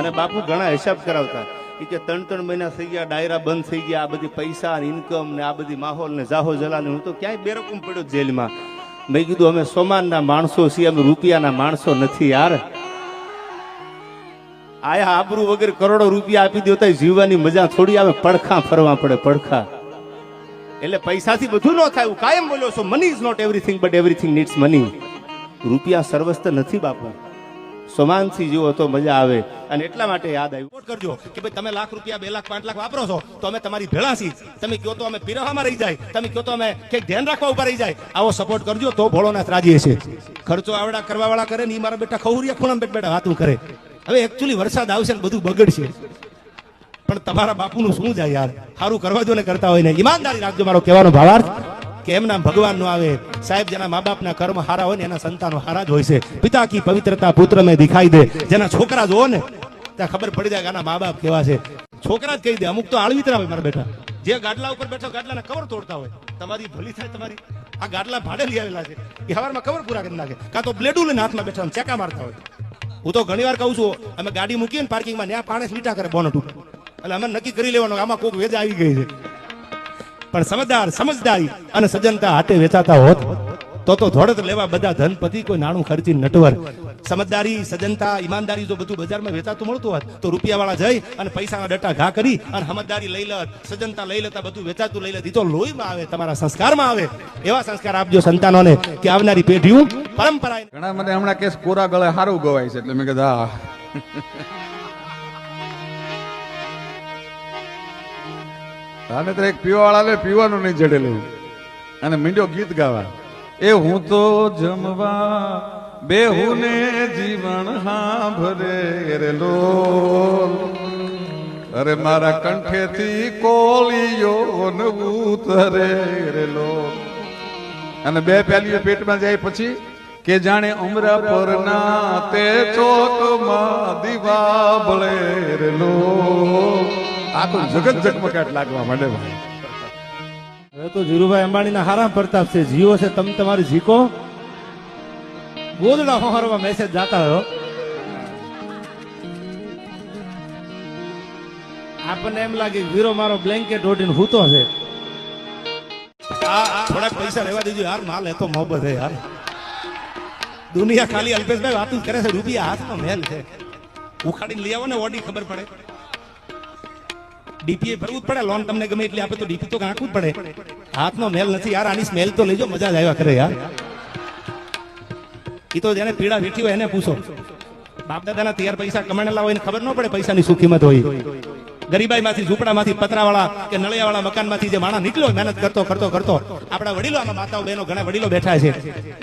મને બાપુ ઘણા હિસાબ કરાવતા કે ત્રણ ત્રણ મહિના થઈ ગયા, ડાયરા બંધ થઈ ગયા, આ બધી પૈસા ઇન્કમ ને આ બધી માહોલ ને જાહો જલાલ હું તો ક્યાંય બેરકમ પડ્યો જેલમાં. મેં કીધું, અમે સોમાનના માણસો છીએ, અમે રૂપિયાના માણસો નથી યાર. આયા આબરૂ વગર કરોડો રૂપિયા આપી દો જીવવાની મજા થોડી આવે, પડખા ફરવા પડે, પડખા. એટલે પૈસાથી બધું ન થાય કાયમ બોલ્યો છું money is not everything but everything needs money રૂપિયા સર્વસ્ત નથી બાપુ. સમાનથી જુઓ તો મજા આવે. અને એટલા માટે યાદ આવ્યું. સપોર્ટ કરજો કે ભાઈ તમે લાખ રૂપિયા, બે લાખ, પાંચ લાખ વાપરો છો, તો અમે તમારી ભેળા છીએ તમે કહો તો અમે પીરવામાં રહી જાય. તમે કહો તો અમે કંઈક ધ્યાન રાખવા ઉપર રહી જાય. આવો સપોર્ટ કરજો તો ભોળોનાથ રાજી છે. ખર્ચો આવડા કરવા વાળા કરે ને એ મારા બેટા ખવરિયા ખૂણા બેટા વાતું કરે. હવે એકચ્યુઅલી વરસાદ આવશે ને બધું બગડશે. પણ તમારા બાપુનું શું જાય યાર? સારું કરવા જો ને કરતા હોય ને. ઈમાનદારી રાખજો મારો કહેવાનો ભાવાર્થ. કે એમના ભગવાન નો આવે. સાહેબ, જેના મા બાપના કર્મ હારા હોય ને, એના સંતાનો હારા જ હોય છે. પિતા કી પવિત્રતા પુત્ર મેં દેખાઈ દે. જેના છોકરા જોવો ને, ત્યાં ખબર પડી જાય કે આના મા બાપ કેવા છે. છોકરા જ કહી દે, અમુક તો આળવીતરા હોય મારા બેટા. જે ગાડલા ઉપર બેઠો ગાડલાના કવર તોડતા હોય. તમારી ભલી થાય તમારી. આ ગાડલા ભાડે લઈ આવેલા છે. એ હવારમાં કવર પૂરા કરી નાખે. કાં તો બ્લેડું લઈને હાથમાં બેઠા ચેકા મારતા હોય. હું તો ઘણી વાર કહું છું, અમે ગાડી મૂકીએ ને, પાર્કિંગમાં ત્યાં પાણી લીટા કરે, બોનટ ઉપર. એટલે અમે નક્કી કરી લેવાનું આમાં કોઈક વેજ આવી ગઈ છે. પણ સમજદાર, સમજદારી અને સજ્જનતા હાટે વેચાતા હોત, તો તો ધોળત લેવા બધા ધનપતિ કોઈ નાણું ખર્ચી નટવર. સમજદારી સજ્જનતા ઈમાનદારી જો બધું બજારમાં વેચાતું મળતું હોત, તો રૂપિયાવાળા જઈ અને પૈસાના ડટા ઘા કરી અને સમજદારી લઈ લત સજ્જનતા લઈ લેતા બધું વેચાતું લઈ લેતી. તો લોહીમાં આવે, તમારા સંસ્કારમાં આવે. એવા સંસ્કાર આપજો સંતાનોને કે આવનારી પેઢીઓ પરંપરા ઘણા મને હમણાં કેસ કોરા ગળે સારું ગવાય છે, એટલે મેં કીધું આને તો એક પીવાવાળા લે પીવાનું નહીં જડેલું અને મીંડો ગીત ગાવા. એ હું તો જમવા બેહુને જીવન હા ભરે રે અરે મારા કંઠેથી કોલિયો નવું તરે રે અને બે પેલીઓ પેટમાં જાય પછી કે જાણે ઉમરા પરના તે ચોકમાં દીવા બળે રેલો આખું જગત જગમગાટ લાગવા માંડે ભાઈ. હવે તો ધીરુભાઈ અંબાણીના હારા પ્રતાપ છે. જીઓ છે તમે તમારી ઝીકો. ગોદડા હોહરવા મેસેજ જાતા હોય હો. આપણને એમ લાગે કે વીરો મારો બ્લેન્કેટ ઓઢીને હૂતો છે. થોડા આ થોડાક પૈસા લેવા દેજો યાર. માલ એ તો મોહબત છે યાર. દુનિયા ખાલી અલ્પેશભાઈ વાતું કરે છે. રૂપિયા હાથમાં મેલ છે. ઉખાડીને લઈ આવો ને ઓડી ખબર પડે. ડીપીએ ભરવું જ પડે. લોન તમને ગમે એટલે આપે તો ડીપી તો નાખવું જ પડે. હાથનો મેલ નથી. યાર, આની સ્મેલ તો લેજો. મજા જ આવ્યા કરે યાર. એ તો જેને પીડા વેઠી હોય એને પૂછો. બાપ દાદાના તૈયાર પૈસા કમાણેલા હોય ને ખબર ન પડે પૈસાની શું કિંમત હોય. ગરીબાઈમાંથી, ઝૂંપડામાંથી, પતરાવાળા કે નળિયાવાળા મકાનમાંથી જે માણસ નીકળ્યો મહેનત કરતો કરતો કરતો, આપણા વડીલો આમાં માતાઓ, બહેનો, ઘણા વડીલો બેઠા છે.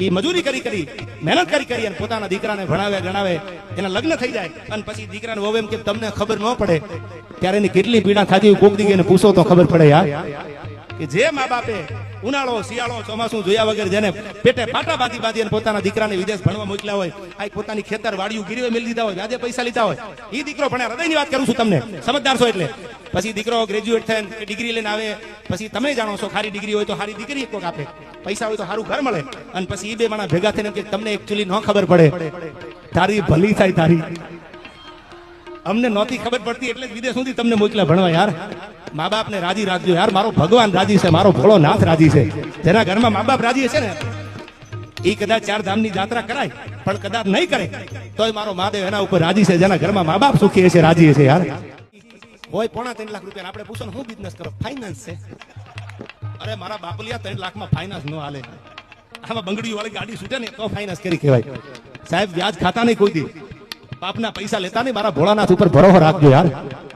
એ મજૂરી કરી કરી, મહેનત કરી કરી અને પોતાના દીકરાને ભણાવે, ગણાવે, એના લગ્ન થઈ જાય. અને પછી દીકરાને વહુ એમ કે, તમને ખબર ન પડે, ત્યારે એની કેટલી પીડા થતી હોય, કોક દીકરીને પૂછો તો ખબર પડે યાર. કે જે મા બાપે ઉનાળો, શિયાળો, ચોમાસું જોયા વગર જેને પેટે પાટા બાંધી બાંધી પોતાના દીકરાને વિદેશ ભણવા મોકલ્યા હોય, આ પોતાની ખેતર વાડિયું ગીરવે મેળવી દીધા હોય, વ્યાજે પૈસા લીધા હોય. એ દીકરો ભણે હૃદયની વાત કરું છું તમને. સમજદાર છો એટલે. પછી દીકરો ગ્રેજ્યુએટ થાય ડિગ્રી લઈને આવે. પછી તમે જાણો છો ખારી ડિગ્રી હોય તો સારી દીકરી એક આપે. પૈસા હોય તો સારું ઘર મળે. અને પછી એ બે માણા ભેગા થઈને કે તમને એકચ્યુઅલી ન ખબર પડે. તારી ભલી થાય તારી. અમને નહોતી ખબર પડતી એટલે જ વિદેશ સુધી તમને મોકલ્યા ભણવા યાર. મા બાપને રાજી રાખજો. યાર, મારો ભગવાન રાજી છે, મારો ભોળો નાથ રાજી છે. જેના ઘરમાં મા બાપ રાજી છે ને એ કદાચ ચાર ધામની જાત્રા કરાય, પણ કદાચ નહીં કરે, તોય મારો મહાદેવ એના ઉપર રાજી છે, જેના ઘરમાં મા બાપ સુખી હશે, રાજી હશે, યાર. હોય પોણા ત્રણ લાખ રૂપિયા આપણે પૂછો ને, હું બિઝનેસ કરો? ફાઇનાન્સ છે. અરે, મારા બાપલિયા ત્રણ લાખમાં ફાઇનાન્સ ન હાલે. આમાં બંગડી વાળી ગાડી છૂટે ને, તો ફાઇનાન્સ કરી કહેવાય. સાહેબ, વ્યાજ ખાતા નહીં કોઈ દી. બાપના પૈસા લેતા નહીં, મારા ભોળાનાથ ઉપર ભરોસો રાખજો યાર.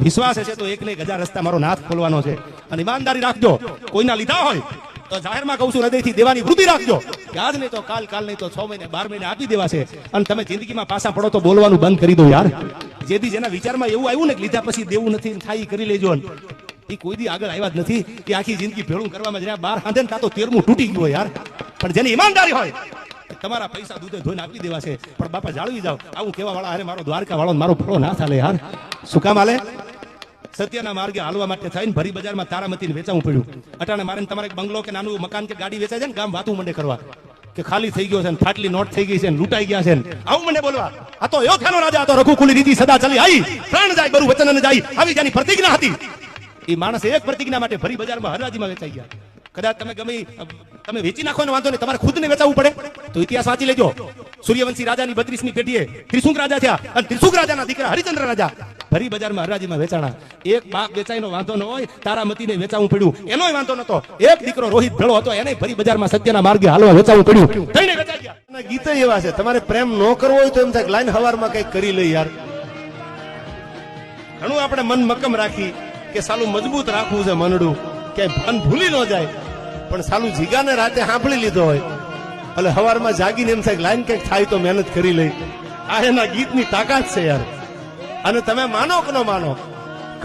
વિશ્વાસ હશે તો એક ને રસ્તા મારો નાથ ખોલવાનો છે. અને ઈમાનદારી રાખજો. કોઈના લીધા હોય તો જાહેરમાં કહું છું, હૃદયથી દેવાની વૃદ્ધિ રાખજો. કે નહીં તો કાલ કાલ નહીં તો છ મહિને, બાર મહિને આપી દેવાશે. અને તમે જિંદગીમાં પાછા પડો તો બોલવાનું બંધ કરી દો યાર. જેથી જેના વિચારમાં એવું આવ્યું ને લીધા પછી દેવું નથી થાય કરી લેજો. એ કોઈ દી આગળ આવ્યા જ નથી. કે આખી જિંદગી ભેળું કરવામાં જ્યાં બાર હાંધે તો તેરમું તૂટી ગયું યાર. પણ જેની ઈમાનદારી હોય તમારા પૈસા દૂધે ધોઈને આપી દેવા છે. પણ બાપા જાળવી જાવ આવું કેવા વાળા અરે, મારો દ્વારકા વાળો મારો ફળો ના ચાલે યાર. શું કામ હાલે? સત્યના માર્ગે હાલવા માટે થઈને ભરી બજારમાં તારામતીને વેચાવું પડ્યું. અટાણે મારે તમારે બંગલો કે નાનું મકાન કે ગાડી વેચાય છે ને, ગામ વાતું મંડે કરવા. કે ખાલી થઈ ગયો છે ને, ફાટલી નોટ થઈ ગઈ છે ને, લૂંટાઈ ગયા છે આવું મને બોલવા. આ તો ખાનો રાજા હતો રઘુકુલી રીતિ સદા ચલી આવી પ્રાણ જાય, બરુ વચન જાય. આવી જાની પ્રતિજ્ઞા હતી. એ માણસ એક પ્રતિજ્ઞા માટે ફરી બજારમાં હરાજીમાં વેચાઈ ગયા. કદાચ તમે ગમે તમે વેચી નાખો વાંધો નહીં, તમારે ખુદને વેચાવવું પડે. તો ઇતિહાસ વાંચી લેજો. સૂર્યવંશી રાજાની બત્રીસની પેઢીએ ત્રિશુંક રાજા થયા. અને ત્રિશુંક રાજાના દીકરા હરિચંદ્ર રાજા. ફરી બજારમાં હરાજીમાં વેચાણા. એક બાપ વેચાઈનો વાંધો ન હોય તારા મતીને વેચાવું પડ્યું. એનોય વાંધો નતો એક દીકરો રોહિત ભેળો હતો, એને ફરી બજારમાં સત્યના માર્ગે હાલવા વેચાવું પડ્યું. ગીત એવા છે. તમારે પ્રેમ ન કરવો હોય તો એમ થાય લાઈન હવારમાં કંઈક કરી લઈ યાર. ઘણું આપણે મન મક્કમ રાખી કે સાલું મજબૂત રાખવું છે મનડું. ક્યાંય ભાન ભૂલી ન જાય. પણ સાલું જીગાને રાતે સાંભળી લીધો હોય. એટલે હવારમાં જાગીને એમ થાય લાઈન કંઈક થાય તો મહેનત કરી લઈ. આ એના ગીતની તાકાત છે યાર. અને તમે માનો કે ન માનો?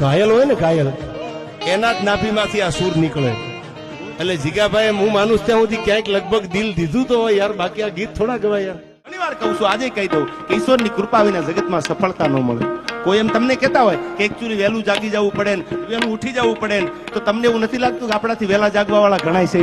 ઘાયલ હોય ને ઘાયલ, એના જ નાભીમાંથી આ સૂર નીકળે. એટલે જીગાભાઈ હું માનું ત્યાં સુધી ક્યાંક લગભગ દિલ દીધું તો હોય યાર, બાકી આ ગીત થોડા ગવાય યાર. વાર કહું છું, આજે કહી દઉં કે ઈશ્વરની કૃપા વિના જગતમાં સફળતા ન મળે કોઈ એમ તમને કહેતા હોય કે એકચ્યુઅલી વહેલું જાગી જવું પડે ને, વહેલું ઉઠી જવું પડે ને, તો તમને એવું નથી લાગતું કે આપણાથી વહેલા જાગવા વાળા ઘણાય છે?